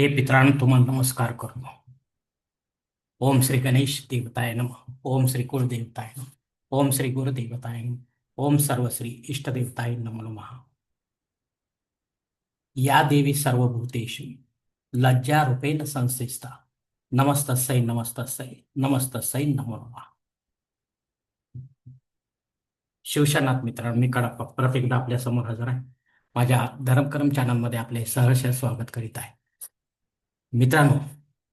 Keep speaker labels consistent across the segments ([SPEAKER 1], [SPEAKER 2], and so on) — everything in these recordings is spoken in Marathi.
[SPEAKER 1] हे पित्रांनो तुम्हाला नमस्कार करतो. ओम श्री गणेश देवताय नम. ओम श्री कुलदेवताय नम. ओम श्री गुरुदेवताय नम. ओम सर्वश्री इष्टदेवताय नमो नमः. या देवी सर्वभूतेषु लज्जा रूपेण संस्थिता नमस्तस्यै नमस्तस्यै नमस्तस्यै नमो नमः. शिवशनाथ मित्रांनो मी कडप्प परत एकदा आपल्यासमोर हजर आहे. माझ्या धर्मकर्म चॅनलमध्ये आपले सहर्ष स्वागत करीत आहे. मित्रांनो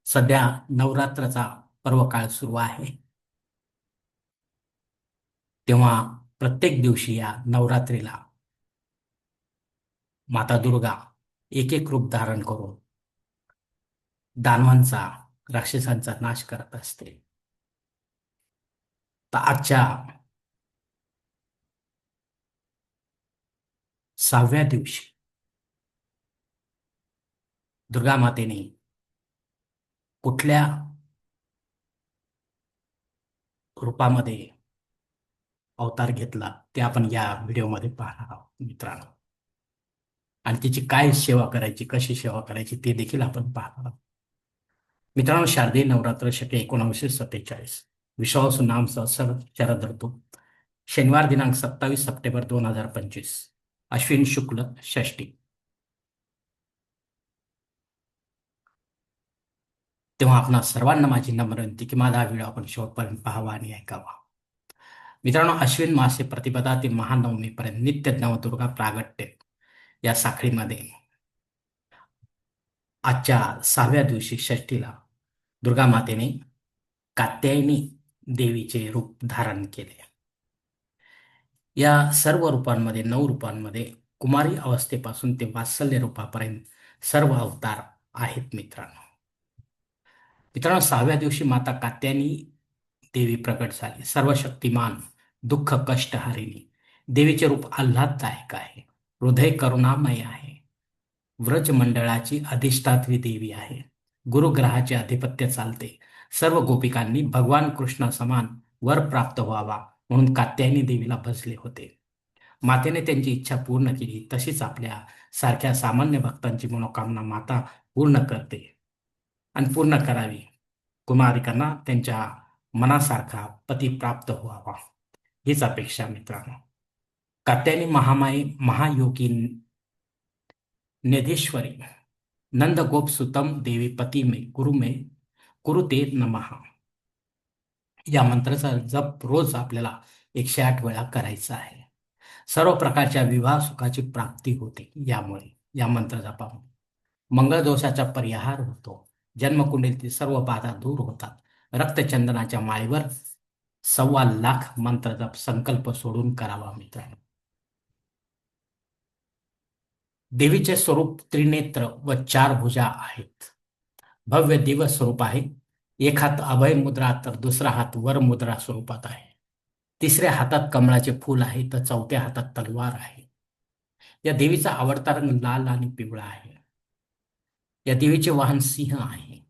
[SPEAKER 1] सध्या नवरात्राचा पर्व काळ सुरू आहे. तेव्हा प्रत्येक दिवशी या नवरात्रीला माता दुर्गा एक एक रूप धारण करून दानवांचा राक्षसांचा नाश करत असते. तर आजच्या सहाव्या दिवशी दुर्गा मातेने कुठल्या रूपामध्ये अवतार घेतला ते आपण या व्हिडिओमध्ये पाहणार आहोत मित्रांनो. आणि तिची काय सेवा करायची कशी सेवा करायची ते देखील आपण पाहणार आहोत. मित्रांनो शारदीय नवरात्र शके एकोणावीसशे सत्तेचाळीस. विश्वास नाम सहसर शरद ऋतू शनिवार दिनांक सत्तावीस सप्टेंबर दोन हजार पंचवीस. अश्विन शुक्ल षष्टी तेव्हा आपणा सर्वांना माझी नम्र विनंती की माझा हा व्हिडिओ आपण शेवटपर्यंत पाहावा आणि ऐकावा. मित्रांनो अश्विन मासे प्रतिपदा ते महानवमीपर्यंत नित्य नवदुर्गा प्रागट्य या साखळीमध्ये. आजच्या सहाव्या दिवशी षष्टीला दुर्गा मातेने कात्यायनी देवीचे रूप धारण केले. या सर्व रूपांमध्ये नऊ रूपांमध्ये कुमारी अवस्थेपासून ते वात्सल्य रूपापर्यंत सर्व अवतार आहेत मित्रांनो. मित्रांनो सहाव्या दिवशी माता कात्यानी देवी प्रकट झाली. सर्व शक्तिमान दुःख कष्टहारिणी देवीचे रूप आल्हाददायक आहे. हृदय करुणामय आहे. व्रज मंडळाची अधिष्ठात्री देवी आहे. गुरुग्रहाचे आधिपत्य चालते. सर्व गोपिकांनी भगवान कृष्ण समान वर प्राप्त व्हावा म्हणून कात्यायनी देवीला भजले होते. मातेने त्यांची इच्छा पूर्ण केली. तशीच आपल्या सारख्या सामान्य भक्तांची मनोकामना माता पूर्ण करते. आणि पूर्ण करावी. कुमारिकांना त्यांच्या मनासारखा पती प्राप्त व्हावा. हीच अपेक्षा मित्रांनो. कात्यायनी महामाई महायोगी नेधेश्वरी नंद गोप सुतम देवी पती मे गुरु मे कुरुते नमहा या मंत्राचा जप रोज आपल्याला एकशे आठ वेळा करायचा आहे. सर्व प्रकारच्या विवाह सुखाची प्राप्ती होते यामुळे या मंत्र जपामुळे. मंगळ दोषाचा परिहार होतो. जन्मकुंडलीतील सर्व बाधा दूर होतात. रक्तचंदनाच्या माळीवर सव्वा लाख मंत्राचा संकल्प सोडून करावा मित्रांनो. देवीचे स्वरूप त्रिनेत्र व चार भुजा आहेत. भव्य दिवस स्वरूप आहे. एक हात अभय मुद्रा तर दुसरा हात वर मुद्रा स्वरूपात आहे. तिसऱ्या हातात कमळाचे फूल आहे. तर चौथ्या हातात तलवार आहे. या देवीचा आवडता रंग लाल आणि पिवळा आहे. या देवीचे वाहन सिंह आहे.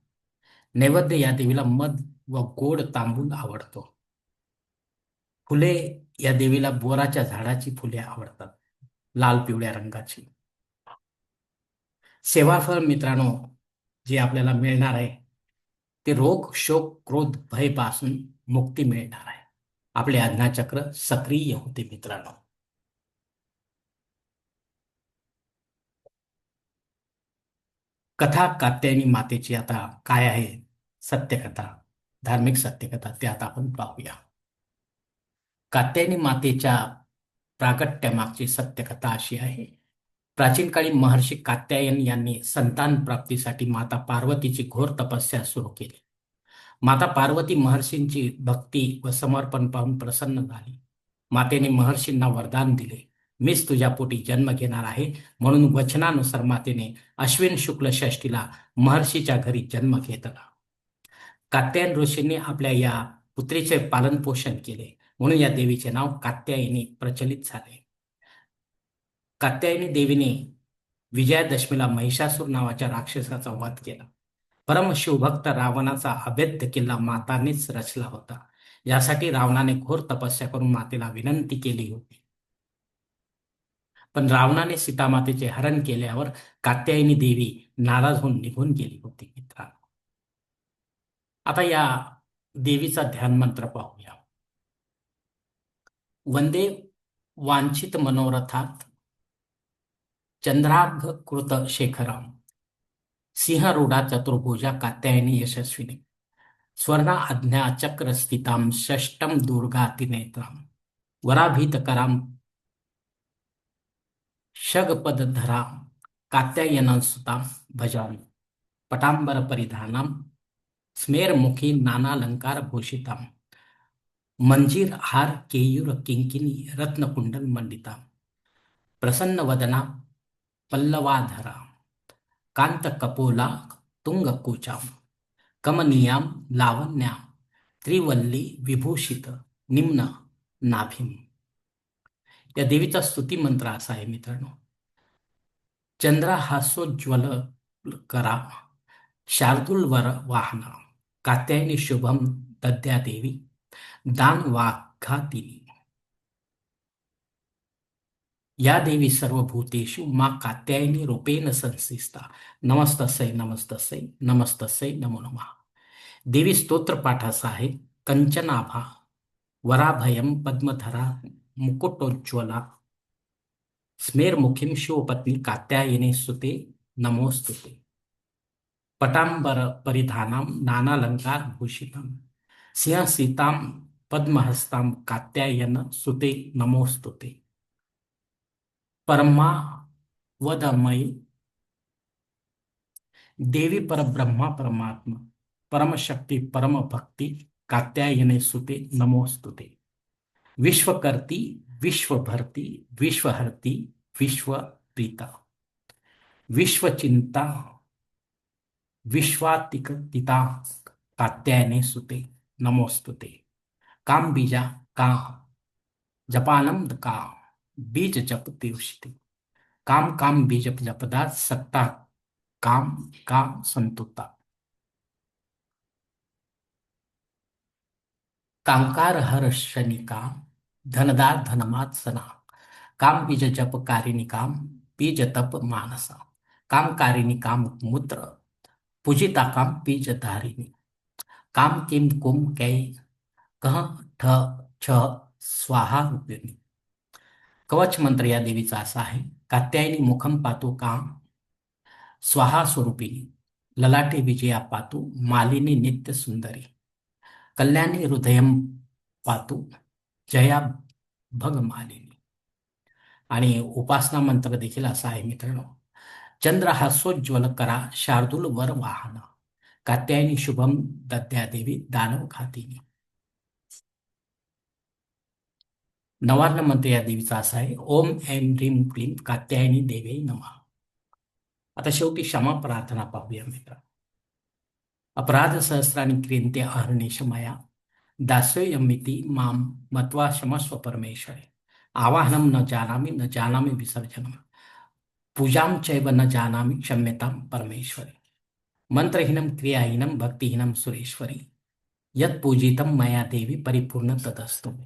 [SPEAKER 1] नैवेद्य या देवीला मध व गोड तांबूल आवडतो. फुले या देवीला बोराच्या झाडाची फुले आवडतात. लाल पिवळ्या रंगाची. सेवाफळ मित्रांनो जे आपल्याला मिळणार आहे ते रोग शोक क्रोध भयपासून मुक्ती मिळणार आहे. आपले आज्ञाचक्र सक्रिय होते मित्रांनो. कथा कात्यायनी मातेची आता काय आहे सत्यकथा धार्मिक सत्यकथा ते आता आपण पाहूया. कात्यायनी मातेच्या प्रागट्यामागची सत्यकथा अशी आहे. प्राचीन काळी महर्षी कात्यायन यांनी संतान प्राप्तीसाठी माता पार्वतीची घोर तपस्या सुरू केली. माता पार्वती महर्षींची भक्ती व समर्पण पाहून प्रसन्न झाली. मातेने महर्षींना वरदान दिले. मीच तुझ्या पोटी जन्म घेणार आहे. म्हणून वचनानुसार मातेने अश्विन शुक्ल षष्टीला महर्षीच्या घरी जन्म घेतला. कात्यायन ऋषींनी आपल्या या पुत्रीचे पालन पोषण केले. म्हणून या देवीचे नाव कात्यायनी प्रचलित झाले. कात्यायनी देवीने विजयादशमीला महिषासूर नावाच्या राक्षसाचा वध केला. परम शिवभक्त रावणाचा अभेद्य किल्ला मातानेच रचला होता. यासाठी रावणाने घोर तपस्या करून मातेला विनंती केली होती. पण रावणाने सीतामातेचे हरण केल्यावर कात्यायनी देवी नाराज होऊन निघून गेली होती मित्रांनो आता या देवीचा ध्यान मंत्र पाहूया. वंदे वांछित मनोरथात चंद्रार्घ कृत शेखराम. सिंहरूढा चतुर्भुजा कात्यायनी यशस्विनी. स्वर्णा आज्ञा चक्र स्थिताम षष्टम वराभीत वराभीतकराम शगपदधरा कात्यायनांसुतां भजामि। पटांबर परिधानाम स्मेरमुखी नानालंकार भूषितां मंजीर हार केयूर किंकिनी रत्नकुंडल मंडिता प्रसन्न वदना पल्लवाधरा कांत कपोला कमनीयां लावण्या त्रिवल्ली विभूषित निम्न नाभिम। या देवीचा स्तुती मंत्र असा आहे मित्रांनो. चंद्र हास्योज्वल करा शार्दूल वर वाहना कात्यायनी शुभम दद्या देवी दान वाघातिनी या देवी सर्व भूतेषु मा कात्यायनी रूपेण संसिस्ता नमस्तसै नमस्तसै नमस्तसै नमो नमः. देवी स्तोत्र पाठ असा आहे कंचनाभा वराभयम पद्मधरा मुकुटोज्ज्वला। स्मेरमुखीं शिवपत्नी कात्यायने सुते नमोस्तुते पटांबर परिधानाम नानालंकार भूषितम। सिंह सीताम पद्महस्ताम कात्यायन सुते नमोस्तुते परमा वदमयी देवी परब्रह्मा परमात्मा। परमशक्ती परम भक्ति कात्यायने सुते नमोस्तुते विश्वकर्ती, विश्वभरती, विश्वहरती, विश्वप्रीता। विश्वचिंता, विश्वातिकतिता कात्यायने सुते, नमोस्तुते। काम बीजा का, जपानंद का, बीज जप दिवशिते काम काम बीज जपदा, सत्ता काम काम संतुता। कांकार हर शनिका धनदार धनमात्सना काम बीज जप कारिणी काम बीज तप मानसा। काम कारिणी काम मूत्र पूजिता काम बीज धारिणी। काम किम कुम कै कह ठ छ स्वाहा रूपिणी। कवच मंत्र या देवीचा असा आहे कात्यायनी मुखम पातू काम स्वाहा स्वरूपिणी। ललाटे विजया पातू मालिनी नित्य सुंदरी। कल्याणी हृदयम पातू जया भग मालिनी. आणि उपासना मंत्र देखील असा आहे मित्रांनो. चंद्र हास्योज्वल करा शार्दूल वर वाहन. कात्यायनी शुभम दद्यादेवी दानव खातिनी नवार्ण मंत्र या देवीचा असा आहे ओम ऐम ह्रीम क्लीम कात्यायनी देवे नमा. आता शेवटी क्षमा प्रार्थना पाहूया मित्र अपराध सहस्रानी क्रियंते अहर्निशमया दास्योयमिति माम मत्वा क्षमस्व परमेश्वरे। आवाहनम न जानामि न जानामि विसर्जनम। पूजाम चैव न जानामि क्षम्यताम परमेश्वरे। मंत्रहीनम क्रियाहीनम भक्तिहीनम सुरेश्वरी। यत पूजितम मया देवी परिपूर्ण तदस्तु।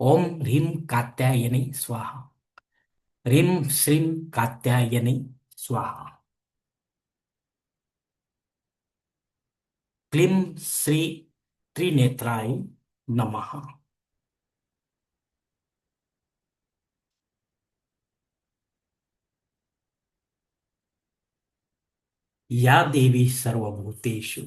[SPEAKER 1] ओम ह्रीं कात्यायनी स्वाहा। ह्रीं श्रीं कात्यायनी स्वाहा। क्लीं श्री त्रिनेत्राय नमः। या देवी सर्वभूतेषु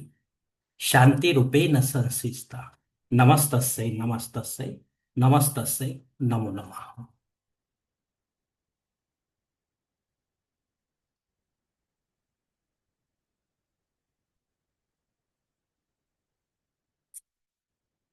[SPEAKER 1] शांतिरूपेण संसिस्ता नमस्तस्यै नमस्तस्यै नमस्तस्यै नमो नमः।